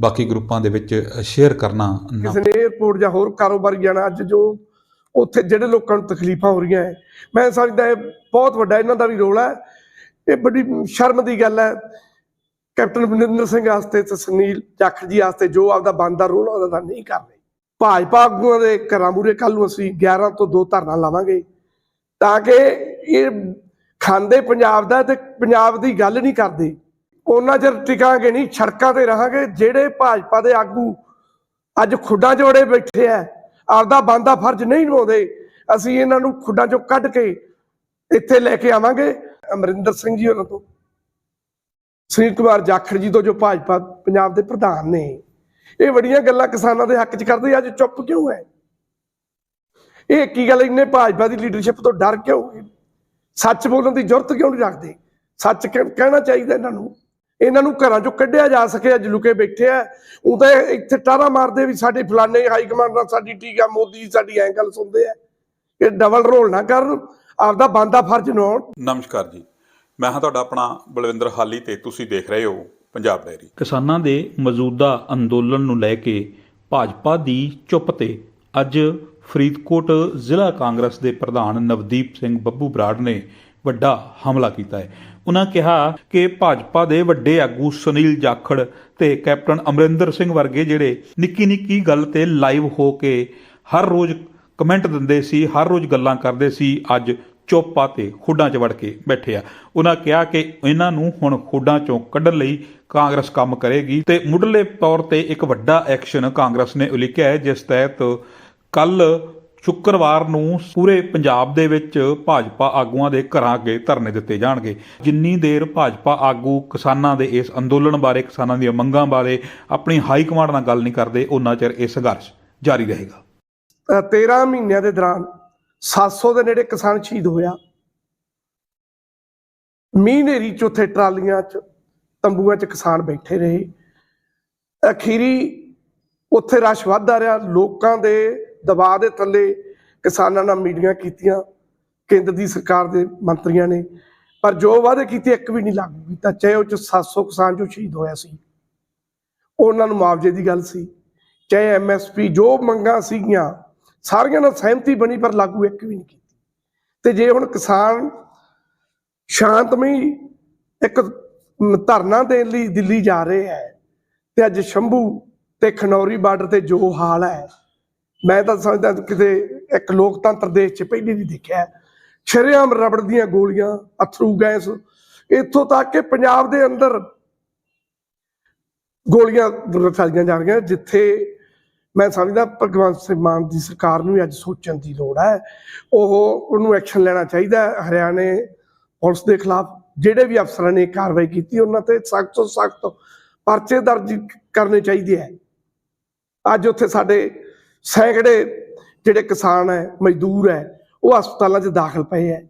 ਬਾਕੀ ਗਰੁੱਪਾਂ ਦੇ ਵਿੱਚ ਸ਼ੇਅਰ ਕਰਨਾ ਨਾ ਕਿਸੇ ਨੇ 에어ਪੋਰਟ ਜਾਂ ਹੋਰ ਕਾਰੋਬਾਰ ਜਾਣਾ, ਅੱਜ ਜੋ ਉੱਥੇ ਜਿਹੜੇ ਲੋਕਾਂ ਨੂੰ ਤਕਲੀਫਾਂ ਹੋ ਰਹੀਆਂ ਹੈ ਮੈਂ ਸਮਝਦਾ ਇਹ ਬਹੁਤ ਵੱਡਾ ਇਹਨਾਂ ਦਾ ਵੀ ਰੋਲ ਹੈ ਇਹ ਬੜੀ ਸ਼ਰਮ ਦੀ ਗੱਲ ਹੈ ਕੈਪਟਨ ਅਮਰਿੰਦਰ ਸਿੰਘ ਵਾਸਤੇ ਤੇ ਸੁਨੀਲ ਜਾਖੜ ਜੀ ਵਾਸਤੇ ਜੋ ਆਪਦਾ ਬਣਦਾ ਰੋਲ, ਉਹਦਾ ਨਹੀਂ ਕਰ ਰਹੇ। ਭਾਜਪਾ ਆਗੂਆਂ ਦੇ ਘਰਾਂ ਮੂਰੇ ਕੱਲ ਨੂੰ ਅਸੀਂ 11 ਤੋਂ 2 ਧਰਨਾ ਲਾਵਾਂਗੇ, ਤਾਂ ਕਿ ਇਹ ਖਾਂਦੇ ਪੰਜਾਬ ਦਾ ਤੇ ਪੰਜਾਬ ਦੀ ਗੱਲ ਨਹੀਂ ਕਰਦੇ। ਉਹਨਾਂ ਚਿਰ ਟਿਕਾਂਗੇ ਨਹੀਂ ਸੜਕਾਂ ਤੇ ਰਹਾਂਗੇ, ਜਿਹੜੇ ਭਾਜਪਾ ਦੇ ਆਗੂ ਅੱਜ ਖੁੱਡਾਂ ਜੋੜੇ ਬੈਠੇ ਆ ਆਪਦਾ ਬੰਦਾ ਫਰਜ਼ ਨਹੀਂ ਨਿਭਾਉਂਦੇ, ਅਸੀਂ ਇਹਨਾਂ ਨੂੰ ਖੁੱਡਾਂ ਚੋਂ ਕੱਢ ਕੇ ਇੱਥੇ ਲੈ ਕੇ ਆਵਾਂਗੇ। ਅਮਰਿੰਦਰ ਸਿੰਘ ਜੀ ਉਹਨਾਂ ਤੋਂ, ਸੁਨੀਲ ਕੁਮਾਰ ਜਾਖੜ ਜੀ ਤੋਂ ਜੋ ਭਾਜਪਾ ਪੰਜਾਬ ਦੇ ਪ੍ਰਧਾਨ ਨੇ। ਇਹ ਬੜੀਆਂ ਗੱਲਾਂ ਕਿਸਾਨਾਂ ਦੇ ਹੱਕ 'ਚ ਕਰਦੇ ਅੱਜ ਚੁੱਪ ਕਿਉਂ ਹੈ ਇਹ ਕੀ ਗੱਲ ਇਹਨੇ ਭਾਜਪਾ ਦੀ ਲੀਡਰਸ਼ਿਪ ਤੋਂ ਡਰ ਕਿਉਂ? ਸੱਚ ਬੋਲਣ ਦੀ ਜ਼ਰੂਰਤ ਕਿਉਂ ਨਹੀਂ ਰੱਖਦੇ? ਸੱਚ ਕਹਿ- ਕਹਿਣਾ ਚਾਹੀਦਾ ਇਹਨਾਂ ਨੂੰ। ਇਹਨਾਂ ਨੂੰ ਘਰਾਂ ਚੋਂ ਕੱਢਿਆ ਜਾ ਸਕੇ ਅੱਜ ਲੁਕੇ ਬੈਠੇ ਆ। ਉਹ ਤਾਂ ਇੱਥੇ ਟਾਰਾ ਮਾਰਦੇ ਵੀ ਸਾਡੀ ਫਲਾਣੇ ਹਾਈ ਕਮਾਂਡ ਨਾਲ ਸਾਡੀ ਠੀਕ ਆ ਮੋਦੀ ਸਾਡੀ ਐਂ ਗੱਲ ਸੁਣਦੇ ਆ। ਇਹ ਡਬਲ ਰੋਲ ਨਾ ਕਰਨ ਆਪਦਾ ਬੰਦਾ ਫਰਜ਼ ਨਿਭਾਉਣ। ਨਮਸਕਾਰ ਜੀ। ਮੈਂ ਹਾਂ ਤੁਹਾਡਾ ਆਪਣਾ ਬਲਵਿੰਦਰ ਹਾਲੀ ਤੇ ਤੁਸੀਂ ਦੇਖ ਰਹੇ ਹੋ ਪੰਜਾਬ ਡਾਇਰੀ। ਕਿਸਾਨਾਂ ਦੇ ਮੌਜੂਦਾ ਅੰਦੋਲਨ ਨੂੰ ਲੈ ਕੇ ਭਾਜਪਾ ਦੀ ਚੁੱਪ ਤੇ ਅੱਜ ਫਰੀਦਕੋਟ ਜ਼ਿਲ੍ਹਾ ਕਾਂਗਰਸ ਦੇ ਪ੍ਰਧਾਨ ਨਵਦੀਪ ਸਿੰਘ ਬੱਬੂ ਬਰਾੜ ਨੇ ਵੱਡਾ ਹਮਲਾ ਕੀਤਾ ਹੈ। ਉਹਨਾਂ ਕਿਹਾ ਕਿ ਭਾਜਪਾ ਦੇ ਵੱਡੇ ਆਗੂ ਸੁਨੀਲ ਜਾਖੜ ਤੇ ਕੈਪਟਨ ਅਮਰਿੰਦਰ ਸਿੰਘ ਵਰਗੇ ਜਿਹੜੇ ਨਿੱਕੀ ਨਿੱਕੀ ਗੱਲ ਤੇ ਲਾਈਵ ਹੋ ਕੇ ਹਰ ਰੋਜ਼ ਕਮੈਂਟ ਦਿੰਦੇ ਸੀ, ਹਰ ਰੋਜ਼ ਗੱਲਾਂ ਕਰਦੇ ਸੀ, ਅੱਜ ਚੋਪਾ ਤੇ ਖੁੱਡਾਂ 'ਚ ਵੜ ਕੇ ਬੈਠੇ ਆ। ਉਹਨਾਂ ਕਿਹਾ ਕਿ ਇਹਨਾਂ ਨੂੰ ਹੁਣ ਖੁੱਡਾਂ 'ਚੋਂ ਕੱਢਣ ਲਈ ਕਾਂਗਰਸ ਕੰਮ ਕਰੇਗੀ ਤੇ ਮੁੱਢਲੇ ਤੌਰ ਤੇ ਇੱਕ ਵੱਡਾ ਐਕਸ਼ਨ ਕਾਂਗਰਸ ਨੇ ਉਲੀਕਿਆ ਹੈ, ਜਿਸ ਤਹਿਤ ਕੱਲ ਸ਼ੁੱਕਰਵਾਰ ਨੂੰ ਪੂਰੇ ਪੰਜਾਬ ਦੇ ਵਿੱਚ ਭਾਜਪਾ ਆਗੂਆਂ ਦੇ ਘਰਾਂ ਅੱਗੇ ਧਰਨੇ ਦਿੱਤੇ ਜਾਣਗੇ। ਜਿੰਨੀ ਦੇਰ ਭਾਜਪਾ ਆਗੂ ਕਿਸਾਨਾਂ ਦੇ ਇਸ ਅੰਦੋਲਨ ਬਾਰੇ, ਕਿਸਾਨਾਂ ਦੀਆਂ ਮੰਗਾਂ ਬਾਰੇ ਆਪਣੀ ਹਾਈ ਕਮਾਂਡ ਨਾਲ ਗੱਲ ਨਹੀਂ ਕਰਦੇ ਉਹਨਾਂ ਚਿਰ ਇਹ ਸੰਘਰਸ਼ ਜਾਰੀ ਰਹੇਗਾ। ਅਹ 13 ਮਹੀਨਿਆਂ ਦੇ ਦੌਰਾਨ 700 ਦੇ ਨੇੜੇ ਕਿਸਾਨ ਸ਼ਹੀਦ ਹੋਇਆ। ਮੀਂਹ ਹਨੇਰੀ ਚ ਉੱਥੇ ਟਰਾਲੀਆਂ ਚ, ਤੰਬੂਆਂ ਚ ਕਿਸਾਨ ਬੈਠੇ ਰਹੇ। ਅਖੀਰੀ ਉੱਥੇ ਰਸ਼ ਵੱਧਦਾ ਰਿਹਾ। ਲੋਕਾਂ ਦੇ ਦਬਾਅ ਦੇ ਥੱਲੇ ਕਿਸਾਨਾਂ ਨਾਲ ਮੀਟਿੰਗਾਂ ਕੀਤੀਆਂ, ਕੇਂਦਰ ਦੀ ਸਰਕਾਰ ਦੇ ਮੰਤਰੀਆਂ ਨੇ। ਪਰ ਜੋ ਵਾਅਦੇ ਕੀਤੇ, ਇੱਕ ਵੀ ਨਹੀਂ ਲਾਗੂ ਕੀਤਾ, ਚਾਹੇ ਉਹ ਚ 700 ਕਿਸਾਨ ਜੋ ਸ਼ਹੀਦ ਹੋਇਆ ਸੀ। ਉਹਨਾਂ ਨੂੰ ਮੁਆਵਜ਼ੇ ਦੀ ਗੱਲ ਸੀ, ਚਾਹੇ ਐਮਐਸਪੀ ਜੋ ਮੰਗਾਂ ਸੀਗੀਆਂ, ਸਾਰੀਆਂ ਨਾਲ ਸਹਿਮਤੀ ਬਣੀ, ਪਰ ਲਾਗੂ ਇੱਕ ਵੀ ਨਹੀਂ ਕੀਤੀ। ਤੇ ਜੇ ਹੁਣ ਕਿਸਾਨ ਸ਼ਾਂਤਮਈ ਇੱਕ ਧਰਨਾ ਦੇਣ ਲਈ ਦਿੱਲੀ ਜਾ ਰਹੇ ਹੈ, ਤੇ ਅੱਜ ਸ਼ੰਭੂ ਤੇ ਖਨੌਰੀ ਬਾਰਡਰ ਤੇ ਜੋ ਹਾਲ ਹੈ ਮੈਂ ਤਾਂ ਸਮਝਦਾ ਕਿਤੇ ਇੱਕ ਲੋਕਤੰਤਰ ਦੇਸ਼ 'ਚ ਪਹਿਲੀ ਨਹੀਂ ਦੇਖਿਆ। ਸ਼ਰੇਆਮ ਰਬੜ ਦੀਆਂ ਗੋਲੀਆਂ, ਅਥਰੂ ਗੈਸ, ਇੱਥੋਂ ਤੱਕ ਕਿ ਪੰਜਾਬ ਦੇ ਅੰਦਰ ਗੋਲੀਆਂ ਰਚਾਈਆਂ ਜਾ ਰਹੀਆਂ, ਜਿੱਥੇ ਮੈਂ ਸਮਝਦਾ ਭਗਵੰਤ ਸਿੰਘ ਮਾਨ ਦੀ ਸਰਕਾਰ ਨੂੰ ਵੀ ਅੱਜ ਸੋਚਣ ਦੀ ਲੋੜ ਹੈ। ਉਹ ਉਹਨੂੰ ਐਕਸ਼ਨ ਲੈਣਾ ਚਾਹੀਦਾ ਹਰਿਆਣੇ ਪੁਲਿਸ ਦੇ ਖਿਲਾਫ। ਜਿਹੜੇ ਵੀ ਅਫਸਰਾਂ ਨੇ ਕਾਰਵਾਈ ਕੀਤੀ, ਉਹਨਾਂ ਤੇ ਸਖਤ ਤੋਂ ਸਖਤ ਪਰਚੇ ਦਰਜ ਕਰਨੇ ਚਾਹੀਦੇ ਹੈ। ਅੱਜ ਉੱਥੇ ਸਾਡੇ ਸੈਂਕੜੇ ਜਿਹੜੇ ਕਿਸਾਨ ਹੈ ਮਜ਼ਦੂਰ ਹੈ ਉਹ ਹਸਪਤਾਲਾਂ 'ਚ ਦਾਖਲ ਪਏ ਹੈ।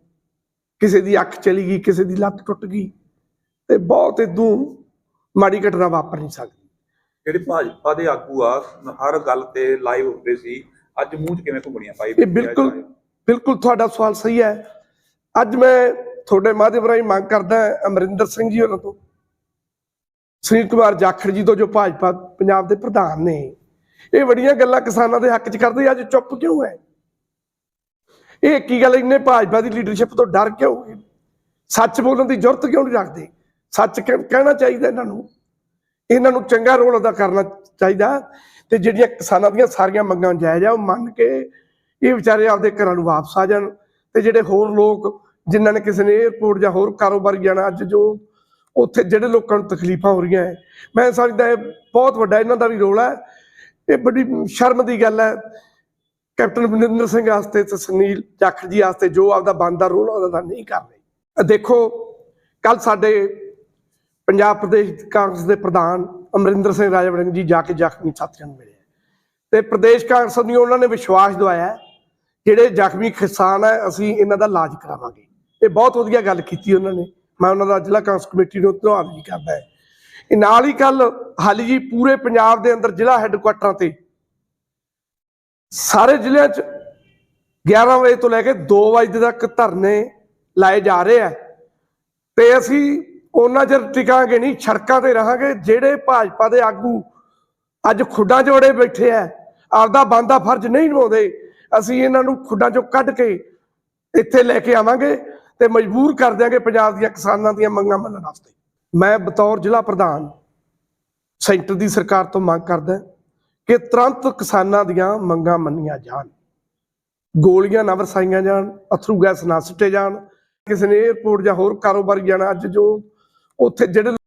ਕਿਸੇ ਦੀ ਅੱਖ ਚਲੀ ਗਈ ਕਿਸੇ ਦੀ ਲੱਤ ਟੁੱਟ ਗਈ ਤੇ ਬਹੁਤ ਇਦੋਂ ਮਾੜੀ ਘਟਨਾ ਵਾਪਰ ਨਹੀਂ ਸਕਦੀ। ਜਿਹੜੇ ਭਾਜਪਾ ਦੇ ਆਗੂ ਆ ਹਰ ਗੱਲ ਤੇ ਲਾਈਵ ਹੁੰਦੇ ਸੀ ਅੱਜ ਮੂੰਹ 'ਚ ਕਿਵੇਂ ਘੁੰਮਣੀਆਂ ਪਾਈ ਇਹ ਬਿਲਕੁਲ ਬਿਲਕੁਲ ਤੁਹਾਡਾ ਸਵਾਲ ਸਹੀ ਹੈ। ਅੱਜ ਮੈਂ ਤੁਹਾਡੇ ਮਾਧਿਅਮ ਰਾਹੀਂ ਮੰਗ ਕਰਦਾ ਅਮਰਿੰਦਰ ਸਿੰਘ ਜੀ ਉਹਨਾਂ ਤੋਂ ਸੁਨੀਲ ਕੁਮਾਰ ਜਾਖੜ ਜੀ ਤੋਂ ਜੋ ਭਾਜਪਾ ਪੰਜਾਬ ਦੇ ਪ੍ਰਧਾਨ ਨੇ। ਇਹ ਬੜੀਆਂ ਗੱਲਾਂ ਕਿਸਾਨਾਂ ਦੇ ਹੱਕ 'ਚ ਕਰਦੇ, ਅੱਜ ਚੁੱਪ ਕਿਉਂ ਹੈ? ਇਹ ਕੀ ਗੱਲ, ਇੰਨੇ ਭਾਜਪਾ ਦੀ ਲੀਡਰਸ਼ਿਪ ਤੋਂ ਡਰ ਕਿਉਂ ਸੱਚ ਬੋਲਣ ਦੀ ਜ਼ਰੂਰਤ ਕਿਉਂ ਨਹੀਂ ਰੱਖਦੇ? ਸੱਚ ਕਹਿਣਾ ਚਾਹੀਦਾ ਇਹਨਾਂ ਨੂੰ। ਇਹਨਾਂ ਨੂੰ ਚੰਗਾ ਰੋਲ ਅਦਾ ਕਰਨਾ ਚਾਹੀਦਾ ਤੇ ਜਿਹੜੀਆਂ ਕਿਸਾਨਾਂ ਦੀਆਂ ਸਾਰੀਆਂ ਮੰਗਾਂ ਜਾਇਜ਼ ਆ, ਉਹ ਮੰਨ ਕੇ ਇਹ ਵਿਚਾਰੇ ਆਪਦੇ ਘਰਾਂ ਨੂੰ ਵਾਪਸ ਆ ਜਾਣ ਤੇ ਜਿਹੜੇ ਹੋਰ ਲੋਕ, ਜਿਨ੍ਹਾਂ ਨੇ ਕਿਸੇ ਨੇ 에어ਪੋਰਟ ਜਾਂ ਹੋਰ ਕਾਰੋਬਾਰ ਜਾਣਾ ਅੱਜ ਜੋ, ਉੱਥੇ ਜਿਹੜੇ ਲੋਕਾਂ ਨੂੰ ਤਕਲੀਫਾਂ ਹੋ ਰਹੀਆਂ ਹੈ। ਮੈਂ ਸਮਝਦਾ ਇਹ ਬਹੁਤ ਵੱਡਾ ਇਹਨਾਂ ਦਾ ਵੀ ਰੋਲ ਹੈ। ਇਹ ਬੜੀ ਸ਼ਰਮ ਦੀ ਗੱਲ ਹੈ। ਕੈਪਟਨ ਅਮਰਿੰਦਰ ਸਿੰਘ ਵਾਸਤੇ ਤੇ ਸੁਨੀਲ ਜਾਖੜ ਜੀ ਵਾਸਤੇ ਜੋ ਆਪਦਾ ਬਣਦਾ ਰੋਲ ਉਹਦਾ ਨਹੀਂ ਕਰ ਰਹੇ। ਦੇਖੋ ਕੱਲ ਸਾਡੇ ਪੰਜਾਬ ਪ੍ਰਦੇਸ਼ ਕਾਂਗਰਸ ਦੇ ਪ੍ਰਧਾਨ ਅਮਰਿੰਦਰ ਸਿੰਘ ਰਾਜਵੜਿੰਗ ਜੀ ਜਾ ਕੇ ਜ਼ਖਮੀ ਸਾਥੀਆਂ ਨੂੰ ਮਿਲੇ। ਤੇ ਪ੍ਰਦੇਸ਼ ਕਾਂਗਰਸ ਨੂੰ ਉਹਨਾਂ ਨੇ ਵਿਸ਼ਵਾਸ ਦਿਵਾਇਆ ਜਿਹੜੇ ਜ਼ਖਮੀ ਕਿਸਾਨ ਹੈ, ਅਸੀਂ ਇਹਨਾਂ ਦਾ ਇਲਾਜ ਕਰਾਵਾਂਗੇ। ਇਹ ਬਹੁਤ ਵਧੀਆ ਗੱਲ ਕੀਤੀ ਉਹਨਾਂ ਨੇ। ਮੈਂ ਉਹਨਾਂ ਦਾ ਜ਼ਿਲ੍ਹਾ ਕਾਂਗਰਸ ਕਮੇਟੀ ਨੂੰ ਧੰਨਵਾਦ ਵੀ ਕਰਦਾ ਹੈ। ਨਾਲ ਹੀ ਕੱਲ ਹਾਲੀ ਜੀ ਪੂਰੇ ਪੰਜਾਬ ਦੇ ਅੰਦਰ ਜ਼ਿਲ੍ਹਾ ਹੈੱਡਕੁਆਟਰਾਂ ਤੇ ਸਾਰੇ ਜ਼ਿਲ੍ਹਿਆਂ 'ਚ 11 ਵਜੇ ਤੋਂ ਲੈ ਕੇ 2 ਵਜੇ ਤੱਕ ਧਰਨੇ ਲਾਏ ਜਾ ਰਹੇ ਆ। ਤੇ ਅਸੀਂ ਉਹਨਾਂ ਚਿਰ ਟਿਕਾਂਗੇ ਨਹੀਂ ਸੜਕਾਂ ਤੇ ਰਹਾਂਗੇ, ਜਿਹੜੇ ਭਾਜਪਾ ਦੇ ਆਗੂ ਅੱਜ ਖੁੱਡਾਂ ਜੋੜੇ ਬੈਠੇ ਆ, ਆਪਦਾ ਬੰਦਾ ਫਰਜ਼ ਨਹੀਂ ਨਿਭਾਉਂਦੇ, ਅਸੀਂ ਇਹਨਾਂ ਨੂੰ ਖੁੱਡਾਂ ਚੋਂ ਕੱਢ ਕੇ ਇੱਥੇ ਲੈ ਕੇ ਆਵਾਂਗੇ ਤੇ ਮਜਬੂਰ ਕਰ ਦਿਆਂਗੇ ਪੰਜਾਬ ਦੀਆਂ ਕਿਸਾਨਾਂ ਦੀਆਂ ਮੰਗਾਂ ਮੰਨਣ ਵਾਸਤੇ। ਮੈਂ ਬਤੌਰ ਜ਼ਿਲ੍ਹਾ ਪ੍ਰਧਾਨ ਸੈਂਟਰ ਦੀ ਸਰਕਾਰ ਤੋਂ ਮੰਗ ਕਰਦਾ ਕਿ ਤੁਰੰਤ ਕਿਸਾਨਾਂ ਦੀਆਂ ਮੰਗਾਂ ਮੰਨੀਆਂ ਜਾਣ, ਗੋਲੀਆਂ ਨਾ ਵਰਸਾਈਆਂ ਜਾਣ, ਅਥਰੂ ਗੈਸ ਨਾ ਸੁੱਟੇ ਜਾਣ, ਕਿਸੇ ਨੇ 에어ਪੋਰਟ ਜਾਂ ਹੋਰ ਕਾਰੋਬਾਰੀ ਜਾਣਾ, ਅੱਜ ਜੋ ਉੱਥੇ ਜਿਹੜੇ